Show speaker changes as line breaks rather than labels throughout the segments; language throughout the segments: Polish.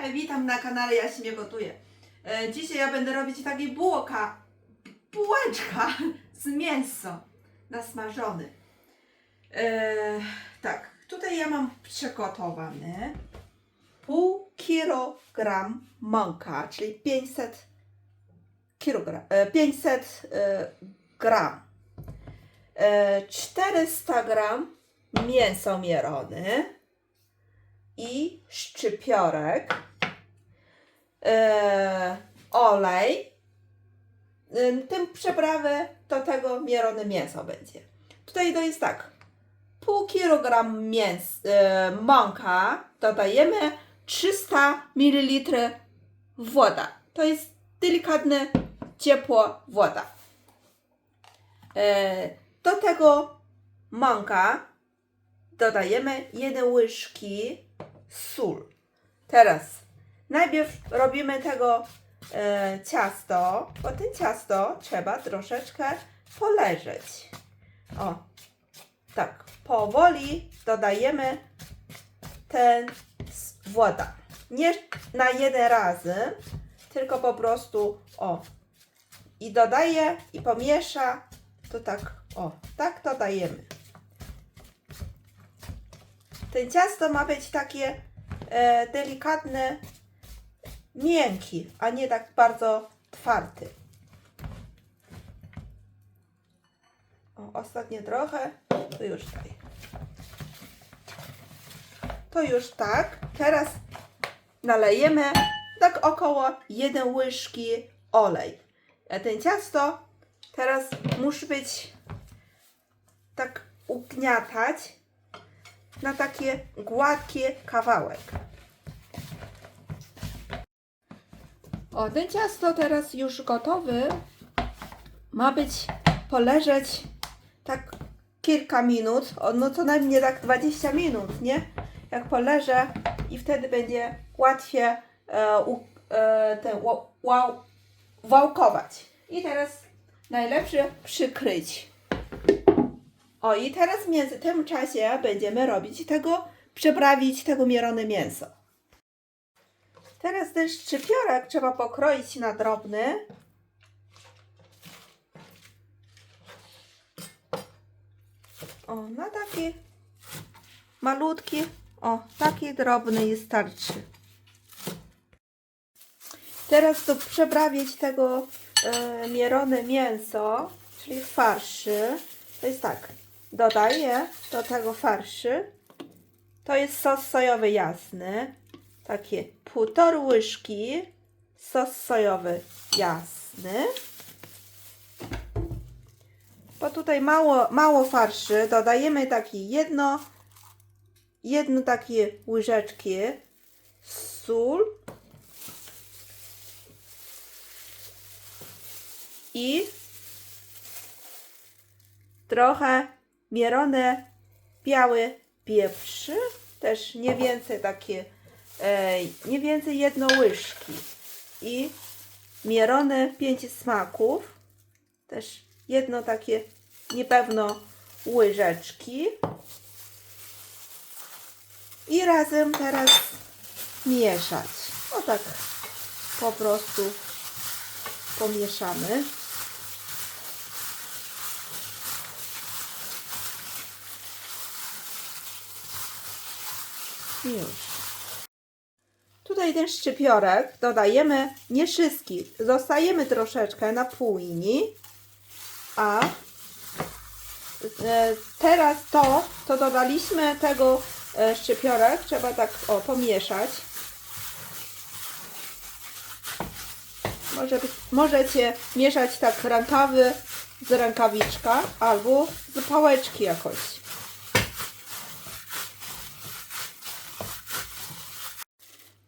Hej, witam na kanale Jasimie Gotuje. E, dzisiaj ja będę robić takie bułka, bułeczka z mięso nasmażony. E, tak, tutaj ja mam przygotowane pół kilogram mąka, czyli 500 kilogram, e, 500 e, gram. E, 400 gram mięso mielone i szczypiorek, e, olej, e, tym przyprawy do tego mielone mięso będzie. Tutaj to jest tak, pół kilogram mięs, e, mąka, dodajemy 300 ml woda. To jest delikatne, ciepła woda. E, do tego mąka dodajemy jedne łyżki sól. Teraz najpierw robimy tego e, ciasto, bo ten ciasto trzeba troszeczkę poleżeć. O, tak, powoli dodajemy ten woda. Nie na jeden razy, tylko po prostu o. I dodaję i pomiesza, to tak, o, tak dodajemy. Ten ciasto ma być takie e, delikatne, miękki, a nie tak bardzo twardy. O, ostatnie trochę, to już tak. To już tak. Teraz nalejemy tak około 1 łyżki olej. A ten ciasto teraz musi być tak ugniatać na takie gładkie kawałek. O, ten ciasto teraz już gotowy. Ma być poleżeć tak kilka minut, o, no co najmniej tak 20 minut, nie? Jak poleżę i wtedy będzie łatwiej e, e, ten, ła, wałkować. I teraz najlepsze przykryć. O i teraz w między tym czasie będziemy robić tego, przyprawić tego mielone mięso. Teraz ten szczypiorek trzeba pokroić na drobny. O, na taki malutki, o, taki drobny i starczy. Teraz tu przeprawić tego e, mielone mięso, czyli farszy. To jest tak, dodaję do tego farszy. To jest sos sojowy jasny. Takie półtorej łyżki sos sojowy. Jasny. Bo tutaj mało, mało farszy, dodajemy takie jedno, jedno takie łyżeczki. Sól. I trochę mielone biały pieprz, też nie więcej takie, nie więcej jedno łyżki i mielone pięć smaków, też jedno takie niepewno łyżeczki i razem teraz mieszać. O tak po prostu pomieszamy. Już. Tutaj ten szczypiorek dodajemy nie wszystki. Zostajemy troszeczkę na półni. A e, teraz to, co dodaliśmy tego e, szczypiorek, trzeba tak o, pomieszać. Może, możecie mieszać tak rękawy z rękawiczka albo z pałeczki jakoś.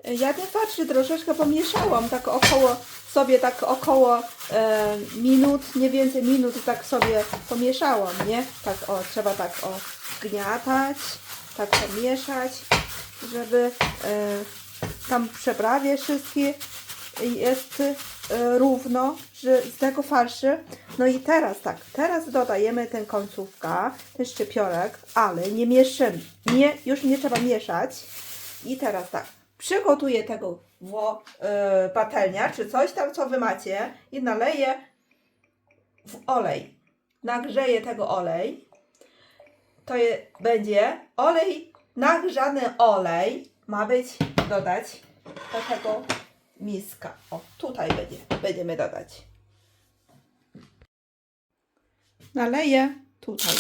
Ja ten farszy troszeczkę pomieszałam, tak około sobie, tak około e, minut, nie więcej minut, tak sobie pomieszałam, nie? Tak o, trzeba tak o gniatać, tak pomieszać, żeby e, tam przeprawie wszystkie jest e, równo że z tego farszy. No i teraz tak, teraz dodajemy ten końcówka, ten szczypiorek, ale nie mieszymy, nie, już nie trzeba mieszać. I teraz tak, przygotuję tego w e, patelnia, czy coś tam, co wy macie i naleję w olej. Nagrzeję tego olej. To je, będzie olej, nagrzany olej ma być dodać do tego miska. O, tutaj będzie, będziemy dodać. Naleję tutaj.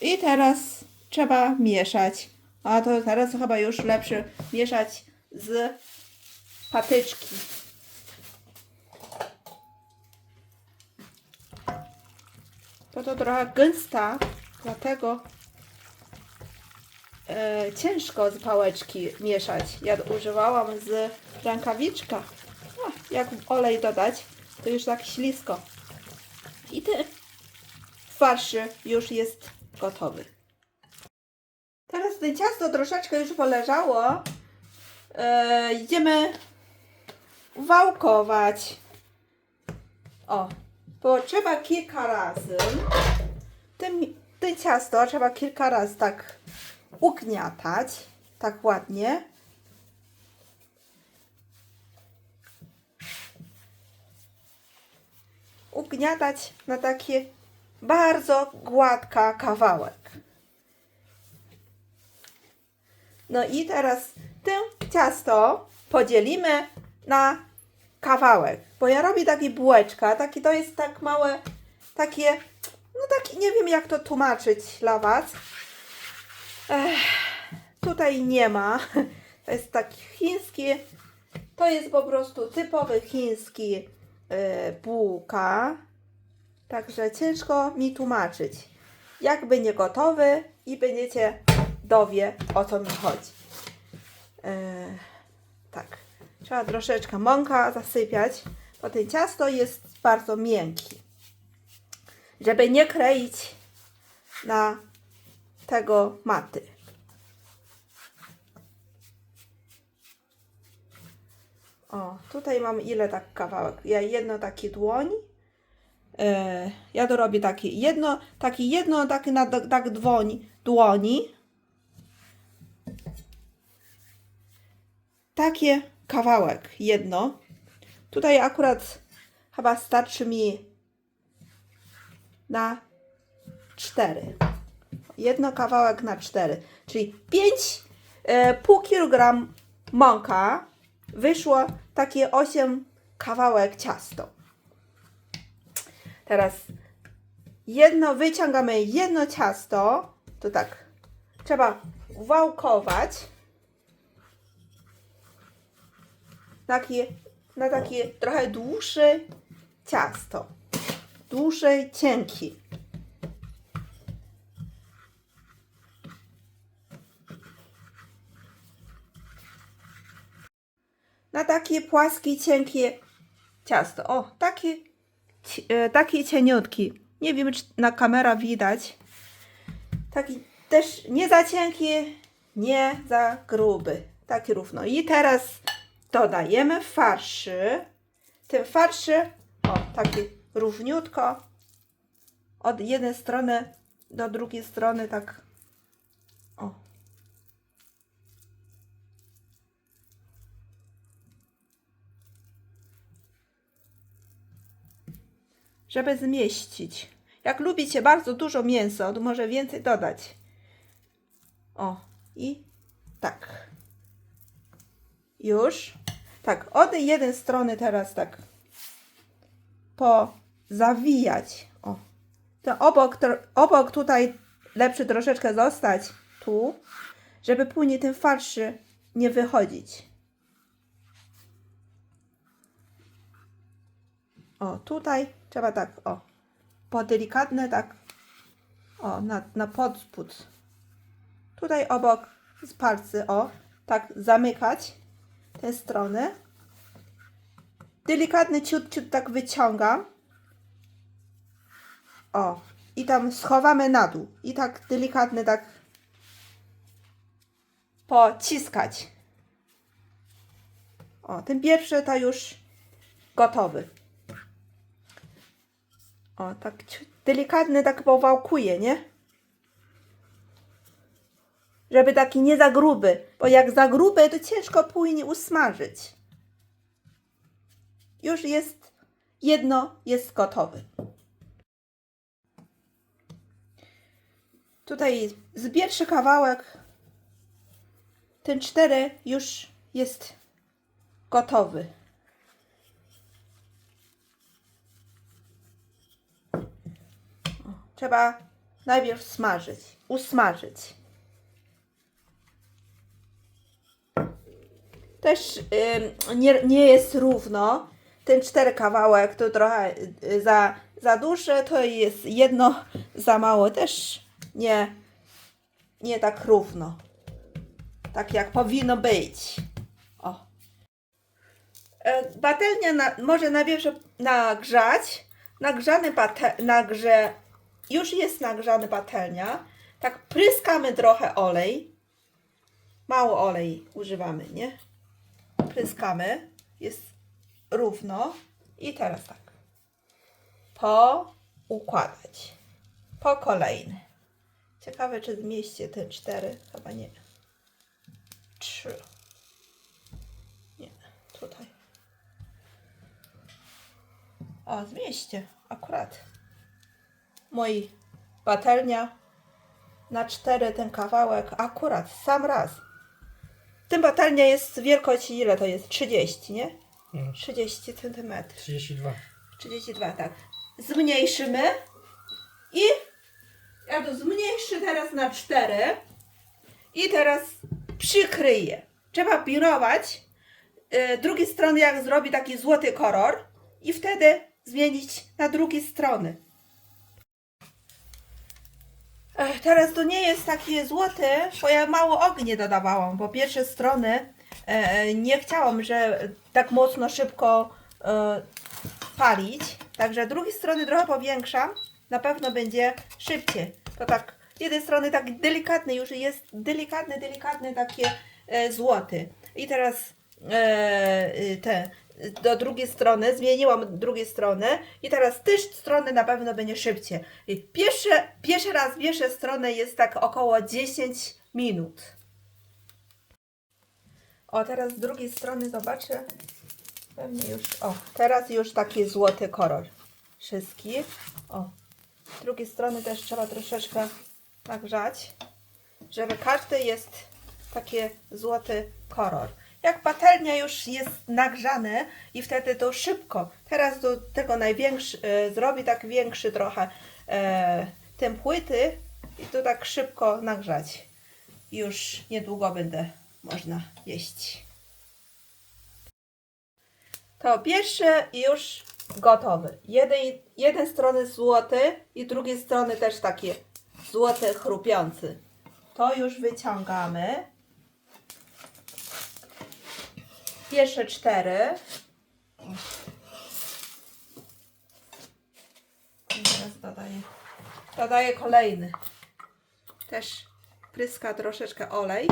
I teraz trzeba mieszać. A to teraz chyba już lepsze mieszać z patyczki. To to trochę gęsta, dlatego e, ciężko z pałeczki mieszać. Ja używałam z rękawiczka. A, jak olej dodać, to już tak ślisko. I ten farsz już jest gotowy. To ciasto troszeczkę już poleżało. E, idziemy wałkować. O, bo trzeba kilka razy. Tym, tym ciasto trzeba kilka razy tak ugniatać. Tak ładnie. Ugniatać na takie bardzo gładka kawałek. No i teraz to ciasto podzielimy na kawałek, bo ja robię takie bułeczka, takie to jest tak małe, takie, no takie, nie wiem jak to tłumaczyć dla Was. Ech, tutaj nie ma, to jest taki chiński, to jest po prostu typowy chiński yy, bułka, także ciężko mi tłumaczyć. Jak będzie gotowy i będziecie dowie o co mi chodzi. E, tak, trzeba troszeczkę mąka zasypiać, bo ten ciasto jest bardzo miękki. Żeby nie kleić na tego maty. O, tutaj mam ile tak kawałek? Ja jedno takie dłoń. E, ja to robię takie jedno, takie jedno, takie na tak dłoń, dłoni. Takie kawałek, jedno. Tutaj akurat chyba starczy mi na cztery. Jedno kawałek na cztery, czyli 5 e, pół kilogram mąka wyszło takie 8 kawałek ciasto. Teraz jedno wyciągamy jedno ciasto, to tak trzeba wałkować. Takie, na takie trochę dłuższe ciasto. Dłuższe, cienki. Na takie płaskie, cienkie ciasto. O, takie, e, takie cieniutki. Nie wiem, czy na kamera widać. Taki też nie za cienki, nie za gruby. Taki równo. I teraz dodajemy farszy. Tym farszy, o, taki równiutko, od jednej strony do drugiej strony, tak, o. Żeby zmieścić. Jak lubicie bardzo dużo mięsa, to może więcej dodać. O, i tak. Już. Tak, od jednej strony teraz tak pozawijać. O. To obok, obok tutaj lepszy troszeczkę zostać tu, żeby później ten farszy nie wychodzić. O, tutaj trzeba tak, o, po delikatne tak, o, na, na podspód. Tutaj obok z palcy, o, tak zamykać tę stronę. Delikatny ciut, ciut tak wyciągam. O, i tam schowamy na dół. I tak delikatnie tak pociskać. O, ten pierwszy to już gotowy. O, tak delikatnie tak powałkuje, nie? Żeby taki nie za gruby, bo jak za gruby, to ciężko później usmażyć. Już jest, jedno jest gotowe. Tutaj z pierwszy kawałek, ten cztery już jest gotowy. Trzeba najpierw smażyć, usmażyć. Też ym, nie, nie jest równo. Ten cztery kawałek to trochę y, za, za duże, to jest jedno za mało. Też nie, nie tak równo. Tak jak powinno być. O. E, Patelnia na, może najpierw nagrzać. Nagrzany pate, nagrze, już jest nagrzany patelnia. Tak pryskamy trochę olej. Mało olej używamy, nie? Pryskamy. Jest równo. I teraz tak. Po układać. Po kolejny. Ciekawe, czy zmieście te cztery. Chyba nie. Trzy. Nie, tutaj. O, zmieście. Akurat. Mój patelnia na cztery ten kawałek. Akurat, sam raz. Tym patelnia jest wielkości ile to jest? 30, nie?
Mhm.
30 centymetrów.
32.
32, tak. Zmniejszymy i ja to zmniejszę teraz na 4 i teraz przykryję. Trzeba pirować y, drugiej strony, jak zrobi taki złoty kolor i wtedy zmienić na drugiej strony. Ech, Teraz to nie jest takie złote, bo ja mało ognia dodawałam, bo pierwsze strony e, nie chciałam, że tak mocno szybko e, palić. Także drugiej strony trochę powiększam. Na pewno będzie szybciej. To tak, z jednej strony tak delikatny, już jest delikatny, delikatny takie e, złoty. I teraz e, y, te do drugiej strony, zmieniłam drugiej strony i teraz też strony na pewno będzie szybciej. I pierwszy, raz pierwsza strona jest tak około 10 minut. O, teraz z drugiej strony zobaczę. Pewnie już. O, teraz już taki złoty kolor. Wszystki. O. Z drugiej strony też trzeba troszeczkę nagrzać, żeby każdy jest taki złoty kolor. Jak patelnia już jest nagrzane i wtedy to szybko. Teraz do tego największy, e, zrobi tak większy trochę e, ten płyty i to tak szybko nagrzać. Już niedługo będę można jeść. To pierwszy już gotowy. Jeden, jeden strony złoty i drugiej strony też takie złote chrupiący. To już wyciągamy. Pierwsze cztery. Teraz dodaję, dodaję kolejny. Też pryska troszeczkę olej.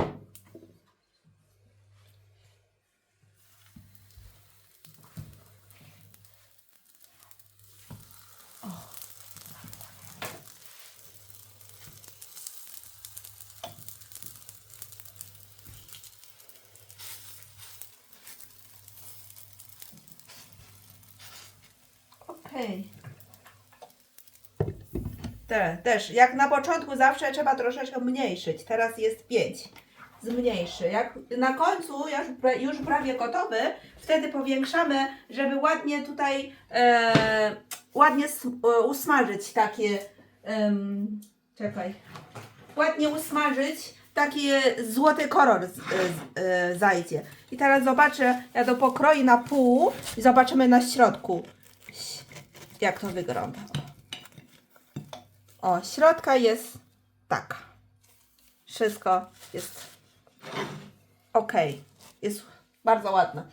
Okej. Te, też, jak na początku zawsze trzeba troszeczkę mniejszyć. Teraz jest 5. Zmniejszy. Jak na końcu już, już prawie gotowy, wtedy powiększamy, żeby ładnie tutaj e, ładnie e, usmażyć takie. em, czekaj. Ładnie usmażyć taki złoty kolor z, z, e, zajdzie. I teraz zobaczę, ja to pokroję na pół i zobaczymy na środku jak to wygląda. O, środka jest taka. Wszystko jest ok. Jest bardzo ładne.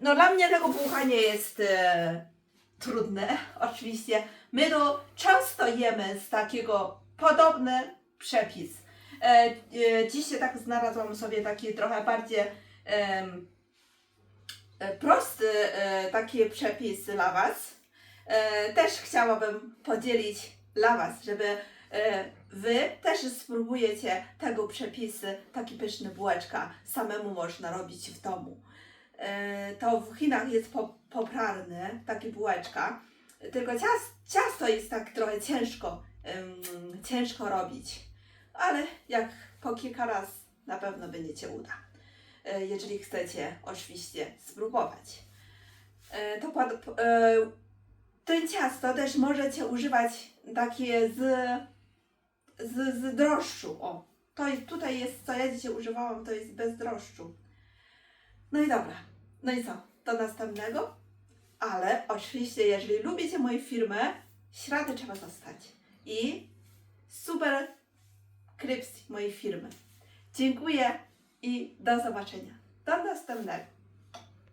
No dla mnie tego bułka nie jest e, trudne. Oczywiście my to często jemy z takiego podobny przepis. E, e, dzisiaj tak znalazłam sobie taki trochę bardziej e, prosty e, taki przepis dla Was. E, też chciałabym podzielić dla Was, żeby e, wy też spróbujecie tego przepisy, taki pyszny bułeczka samemu można robić w domu. E, To w Chinach jest po, poprawny, taki bułeczka, tylko cias, ciasto jest tak trochę ciężko, ciężko robić, ale jak po kilka razy na pewno będziecie uda. Jeżeli chcecie oczywiście spróbować. To ten ciasto też możecie używać takie z, z, z drożdżu. O, to jest, tutaj jest, co ja dzisiaj używałam, to jest bez drożdżu. No i dobra. No i co? Do następnego. Ale oczywiście, jeżeli lubicie moją firmę, śrady trzeba zostać. I super krypsji mojej firmy. Dziękuję i do zobaczenia. Do następnego.